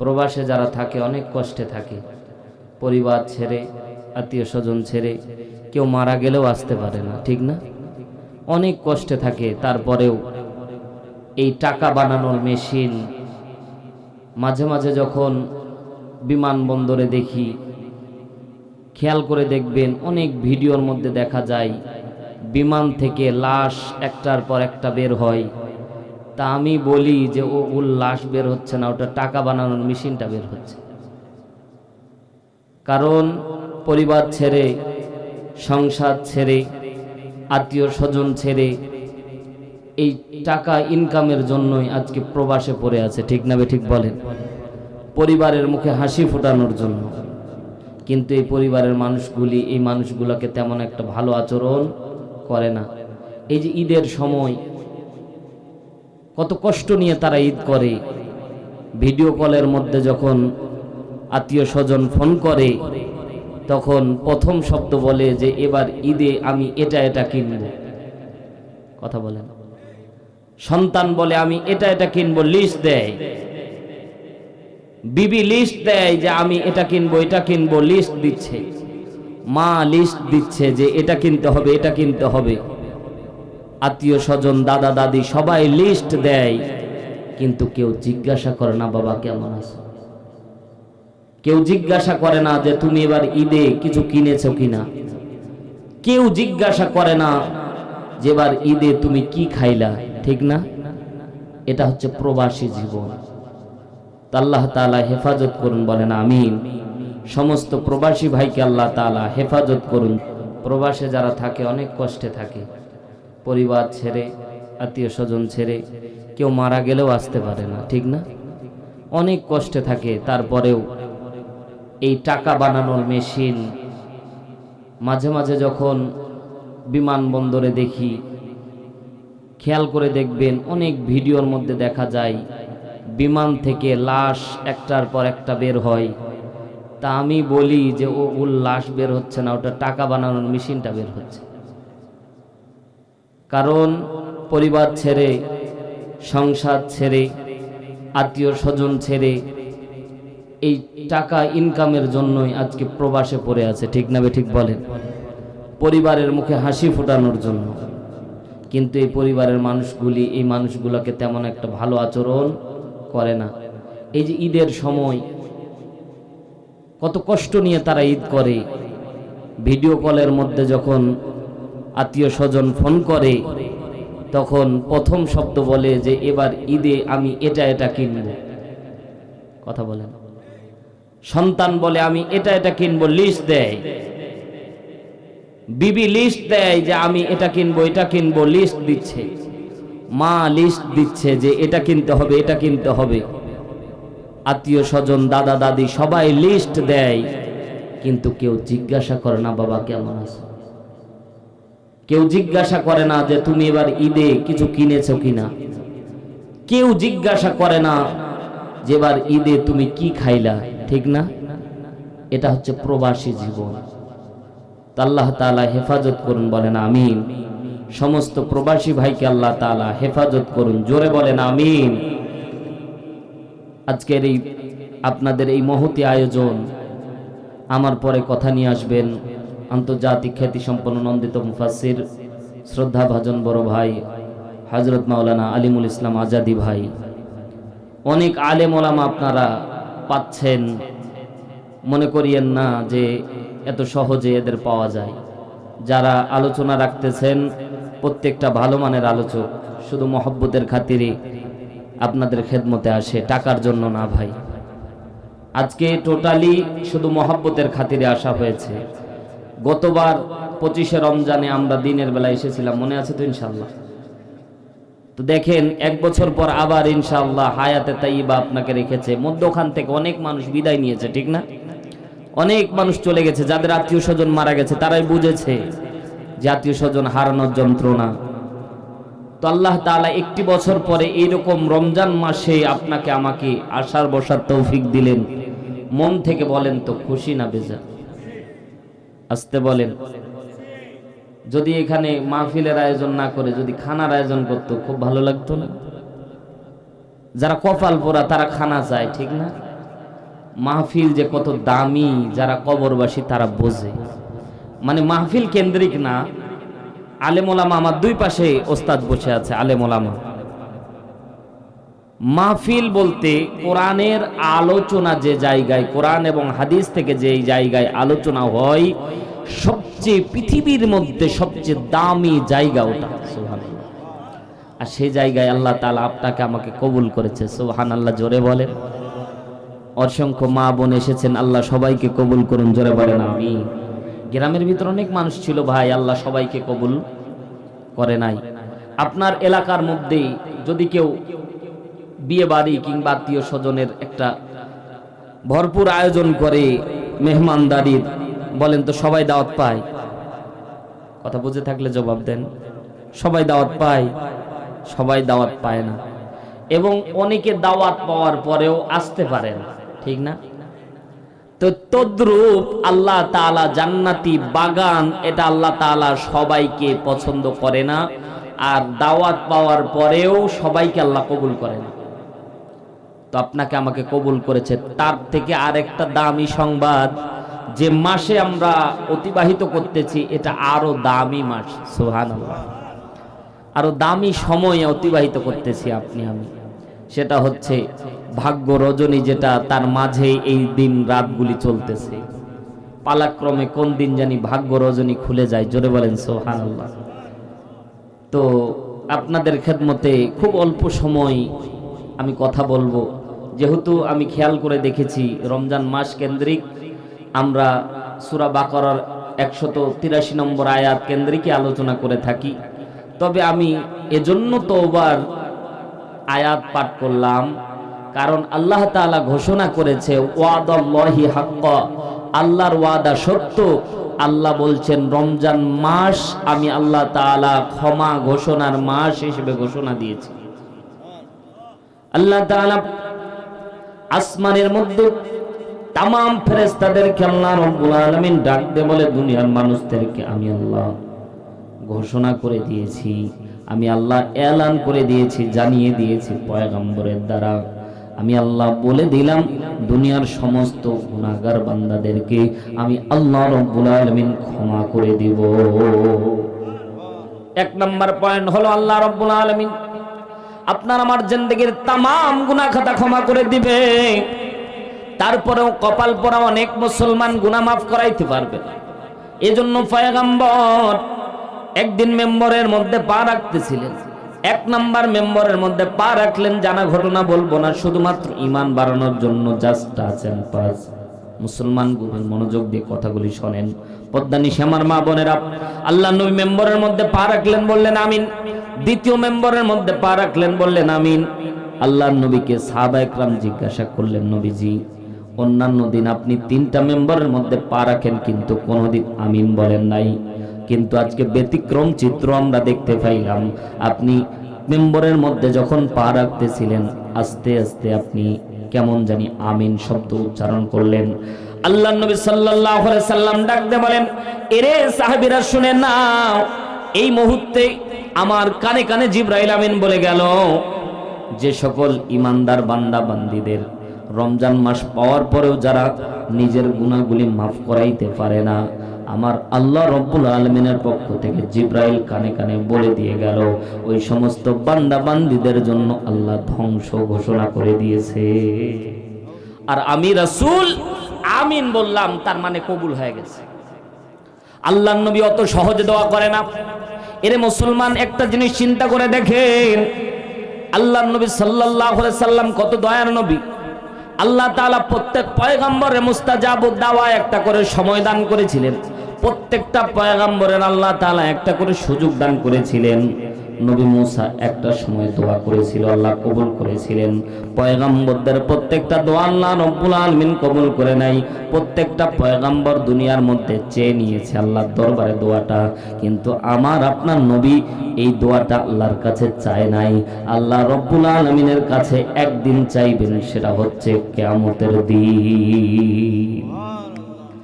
প্রবাসে যারা থাকে, অনেক কষ্টে থাকে। পরিবার ছেড়ে, আত্মীয় স্বজন ছেড়ে কেউ মারা গেলেও আসতে পারে না, ঠিক না? অনেক কষ্টে থাকে। তারপরেও এই টাকা বানানোর মেশিন মাঝে মাঝে যখন বিমানবন্দরে দেখি, খেয়াল করে দেখবেন অনেক ভিডিওর মধ্যে দেখা যায়, বিমান থেকে লাশ একটার পর একটা বের হয়। তা আমি বলি যে ও ওর লাশ বের হচ্ছে না, ওটা টাকা বানানোর মেশিনটা বের হচ্ছে। কারণ পরিবার ছেড়ে, সংসার ছেড়ে, আত্মীয় স্বজন ছেড়ে, এই টাকা ইনকামের জন্যই আজকে প্রবাসে পড়ে আছে, ঠিক না ঠিক বলেন? পরিবারের মুখে হাসি ফোটানোর জন্য। কিন্তু এই পরিবারের মানুষগুলি, এই মানুষগুলোকে তেমন একটা ভালো আচরণ করে না। এই যে ঈদের সময় কত কষ্ট নিয়ে তারা ঈদ করে। ভিডিও কলের মধ্যে যখন আত্মীয় স্বজন ফোন করে, তখন প্রথম শব্দ বলে যে, এবার ঈদে আমি এটা এটা কিনব। কথা বলেন সন্তান বলে, আমি এটা এটা কিনবো। লিস্ট দেয়। বিবি লিস্ট দেয় যে, আমি এটা কিনবো এটা কিনবো। লিস্ট দিচ্ছে। মা লিস্ট দিচ্ছে যে, এটা কিনতে হবে, এটা কিনতে হবে। আত্মীয় স্বজন, দাদা, দাদি সবাই লিস্ট দেয়। কিন্তু কেউ জিজ্ঞাসা করে, না বাবা, কেমন আছে? কেউ জিজ্ঞাসা করে না যে, তুমি এবার ঈদে কিছু কিনেছো কিনা? কেউ জিজ্ঞাসা করে না যে, এবার ঈদে তুমি কি খাইলা? ঠিক না? এটা হচ্ছে প্রবাসী জীবন। আল্লাহ তাআলা হেফাজত করুন, বলেন আমিন। সমস্ত প্রবাসী ভাইকে আল্লাহ তাআলা হেফাজত করুন। প্রবাসে যারা থাকে, অনেক কষ্টে থাকে। পরিবার ছেড়ে, আত্মীয় স্বজন ছেড়ে কেউ মারা গেলেও আসতে পারে না, ঠিক না? অনেক কষ্টে থাকে, তারপরেও এই টাকা বানানোর মেশিন। মাঝে মাঝে যখন বিমানবন্দরে দেখি, খেয়াল করে দেখবেন অনেক ভিডিওর মধ্যে দেখা যায়, বিমান থেকে লাশ একটার পর একটা বের হয়। তা আমি বলি যে, ও, ওর লাশ বের হচ্ছে না, ওটা টাকা বানানোর মেশিনটা বের হচ্ছে। কারণ পরিবার ছেড়ে, সংসার ছেড়ে, আত্মীয় স্বজন ছেড়ে এই টাকা ইনকামের জন্যই আজকে প্রবাসে পড়ে আছে, ঠিক না ঠিক বলেন? পরিবারের মুখে হাসি ফোটানোর জন্য। কিন্তু এই পরিবারের মানুষগুলি, এই মানুষগুলোকে তেমন একটা ভালো আচরণ করে না। এই যে ঈদের সময় কত কষ্ট নিয়ে তারা ঈদ করে। ভিডিও কলের মধ্যে যখন আত্মীয় স্বজন ফোন করে, তখন প্রথম শব্দ বলে যে, এবার ঈদে আমি এটা এটা কিনব। কথা বলেন। সন্তান বলে, আমি এটা এটা কিনবো লিস্ট দেয়। বিবি লিস্ট দেয় যে, আমি এটা কিনবো এটা কিনবো লিস্ট দিচ্ছে। মা লিস্ট দিচ্ছে যে, এটা কিনতে হবে, এটা কিনতে হবে। আত্মীয় স্বজন, দাদা, দাদি সবাই লিস্ট দেয়, কিন্তু কেউ জিজ্ঞাসা করে, না বাবা, কেমন আছে? কেউ জিজ্ঞাসা করে না যে তুমি এবার ঈদে কিছু কিনেছো কিনা। কেউ জিজ্ঞাসা করে না যে এবার ঈদে তুমি কি খাইলা, ঠিক না? এটা হচ্ছে প্রবাসী জীবন। আল্লাহ তাআলা হেফাজত করুন, বলেন আমিন। সমস্ত প্রবাসী ভাইকে আল্লাহ তাআলা হেফাজত করুন, জোরে বলেন আমিন। আজকের এই আপনাদের এই মহতি আয়োজন, আমার পরে কথা নিয়ে আসবেন। আন্তর্জাতিক খ্যাতি সম্পন্ন নন্দিত মুফাসির শ্রদ্ধা ভাজন বড় ভাই হজরত মাওলানা আলিমুল ইসলাম আজাদি ভাই। অনেক আলেম ওলামা আপনারা পাচ্ছেন। মনে করিয়েন না যে এত সহজে এদের পাওয়া যায়। যারা আলোচনা রাখতেছেন, প্রত্যেকটা ভালো মানের আলোচক, শুধু মহব্বতের খাতিরে আপনাদের খেদমতে আসে, টাকার জন্য না ভাই। আজকে টোটালি শুধু মহব্বতের খাতিরে আসা হয়েছে। গতবার পঁচিশে রমজানে আমরা দিনের বেলা এসেছিলাম, মনে আছে তো ইনশাল্লাহ তো দেখেন, এক বছর পর আবার ইনশাল্লাহ হায়াতে তাইবা আপনাকে রেখেছে। মধ্যখান থেকে অনেক মানুষ বিদায় নিয়েছে, ঠিক না? অনেক মানুষ চলে গেছে, যাদের আত্মীয় স্বজন মারা গেছে, তারাই বুঝেছে যে স্বজন হারানোর যন্ত্রণা। তো আল্লাহ তাআলা একটি বছর পরে এইরকম রমজান মাসে আপনাকে আমাকে আশার বসার তৌফিক দিলেন। মন থেকে বলেন তো, খুশি না বেজা আসতে বলেন, যদি এখানে মাহফিলের আয়োজন না করে, যদি খানার আয়োজন করতো, খুব ভালো লাগতো না? যারা কপাল পোড়া, তারা খানা চায়, ঠিক না? মাহফিল যে কত দামি, যারা কবরবাসী, তারা বোঝে। মানে মাহফিল কেন্দ্রিক না আলেমোলামা আমার দুই পাশে ওস্তাদ বসে আছে আলেমোলামা মাহফিল বলতে কোরআনের আলোচনা যে জায়গায়, কোরআন এবং হাদিস থেকে যে জায়গায় আলোচনা হয়, সবচেয়ে পৃথিবীর মধ্যে সবচেয়ে দামি জায়গা ওটা। সুবহানাল্লাহ। আর সেই জায়গায় আল্লাহ তালা আপনাকে আমাকে কবুল করেছে। সোহান আল্লাহ জোরে বলেন। অসংখ্য মা বোন এসেছেন, আল্লাহ সবাইকে কবুল করুন, জোরে বলেন আমি গ্রামের ভিতর অনেক মানুষ ছিল, ভাই, আল্লাহ সবাইকে কবুল করে নাই। আপনার এলাকার মধ্যেই যদি কেউ বিয়ে বাড়ি কিংবা আত্মীয় স্বজনের একটা ভরপুর আয়োজন করে মেহমানদারির বলেন তো সবাই দাওয়াত পায়। কথা বুঝে থাকলে জবাব দেন। সবাই দাওয়াত পায়, সবাই দাওয়াত পায় না। এবং অনেকে দাওয়াত পাওয়ার পরেও আসতে পারে না। ঠিক না? তো তদ্রূপ আল্লাহ তাআলা জান্নাতি বাগান, এটা আল্লাহ তাআলা সবাইকে পছন্দ করে না। আর দাওয়াত পাওয়ার পরেও সবাইকে আল্লাহ কবুল করে না। তো আপনাকে আমাকে কবুল করেছে। তার থেকে আরেকটা দামি সংবাদ, যে মাসে আমরা অতিবাহিত করতেছি, এটা আরও দামি মাস। সুহান আরও দামি সময়ে অতিবাহিত করতেছি আপনি, আমি। সেটা হচ্ছে ভাগ্য রজনী যেটা, তার মাঝে এই দিন রাতগুলি চলতেছে। পালাক্রমে কোন দিন জানি ভাগ্য রজনী খুলে যায়, জোরে বলেন সোহান তো আপনাদের খেদমতে খুব অল্প সময় আমি কথা বলব। যেহেতু আমি খেয়াল করে দেখেছি, রমজান মাস কেন্দ্রিক আমরা সুরা বাকরার একশত তিরাশি নম্বর আয়াত কেন্দ্রিকই আলোচনা করে থাকি। তবে আমি এজন্য তো ওবার আয়াত পাঠ করলাম, কারণ আল্লাহ তাআলা ঘোষণা করেছে, ওয়াদাল্লাহি হাক্কা। আল্লাহর ওয়াদা সত্য। আল্লাহ বলছেন, রমজান মাস আমি আল্লাহ তাআলা ক্ষমা ঘোষণার মাস হিসেবে ঘোষণা দিয়েছি। আল্লাহ তাআলা আসমানের মধ্যে তাম ফেরেস্তাদেরকে আল্লাহ রব্বুল আলমিন ডাক দিয়ে বলে, দুনিয়ার মানুষদেরকে আমি আল্লাহ ঘোষণা করে দিয়েছি, আমি আল্লাহ এলান করে দিয়েছি, জানিয়ে দিয়েছি পয়গম্বরের দ্বারা। আমি আল্লাহ বলে দিলাম, দুনিয়ার সমস্ত গুনাহগার বান্দাদেরকে আমি আল্লাহ রব্বুল আলমিন ক্ষমা করে দিব। এক নম্বর পয়েন্ট হলো, আল্লাহ রব্বুল আলামিন আপনার আমার জিন্দগির তাম গুনাহ খাতা ক্ষমা করে দিবে। তারপরেও কপাল পরা অনেক মুসলমান গুনাহ মাফ করাইতে পারবে এজন্য পয়গম্বর একদিন মেম্বরের মধ্যে পা রাখতেছিলেন। এক নাম্বার মেম্বরের মধ্যে পা রাখলেন, জানা ঘটনা বলব না, শুধুমাত্র ইমান বাড়ানোর জন্য জাস্ট আছেন পাস মুসলমান গুরুর মনোযোগ দিয়ে কথাগুলি শোনেন। পদ্মানি শ্যামার মা বোনেরা, আল্লাহ নবী মেম্বরের মধ্যে পা রাখলেন বললেন আমিন। দ্বিতীয় মেম্বরের মধ্যে পা রাখলেন বললেন আমিন। আল্লাহ নবীকে সাহাবা একরাম জিজ্ঞাসা করলেন, নবীজি, অন্যান্য দিন আপনি তিনটা মেম্বরের মধ্যে পা রাখেন, কিন্তু কোনোদিন আমিন বলেন নাই। কিন্তু আজকে ব্যতিক্রম চিত্র আমরা দেখতে পাইলাম। আপনি মেম্বরের মধ্যে যখন পা রাখতেছিলেন, আস্তে আস্তে আপনি কেমন জানি আমিন শব্দ উচ্চারণ করলেন। আল্লাহ নবী সাল্লাল্লাহু আলাইহি সাল্লাম ডাক দিয়ে বলেন, এরে সাহাবীরা, শুনে নাও, এই মুহূর্তে আমার কানে কানে জিব্রাইল আমিন বলে গেল, যে সকল ইমানদার বান্দা বান্দিদের রমজান মাস পাওয়ার পরেও যারা নিজের গুণাগুলি মাফ করাইতে পারে না আমার আল্লাহ রব্বুল আলমিনের পক্ষ থেকে জিব্রাইল কানে কানে বলে দিয়ে গেল, ওই সমস্ত বান্দা বান্দিদের জন্য আল্লাহ ধ্বংস ঘোষণা করে দিয়েছে। আর আমি রাসূল, আমিন বললাম, তার মানে কবুল হয়ে গেছে। আল্লাহ নবী অত সহজে দোয়া করে না। এরে মুসলমান, একটা জিনিস চিন্তা করে দেখেন আল্লাহ নবী আলাইহি সাল্লাম কত দয়ার নবী। আল্লাহ তাআলা প্রত্যেক পয়গম্বরে মুস্তাজাবুদ দাওয়া একটা করে সময় দান করেছিলেন। প্রত্যেকটা পয়গম্বরের আল্লাহ তাআলা একটা করে সুযোগ দান করেছিলেন। নবী মুসা একটা সময় দোয়া করেছিল, আল্লাহ কবুল করেছিলেন। পয়গম্বরদের প্রত্যেকটা দোয়া আল্লাহ রব্বুল আলামিন কবুল করে নাই। প্রত্যেকটা পয়গম্বর দুনিয়ার মধ্যে চেয়ে নিয়েছে আল্লাহর দরবারে দোয়াটা। কিন্তু আমার, আপনার নবী এই দোয়াটা আল্লাহর কাছে চায় নাই। আল্লাহ রব্বুল আলামিনের কাছে একদিন চাইবেন, সেটা হচ্ছে কিয়ামতের দিন।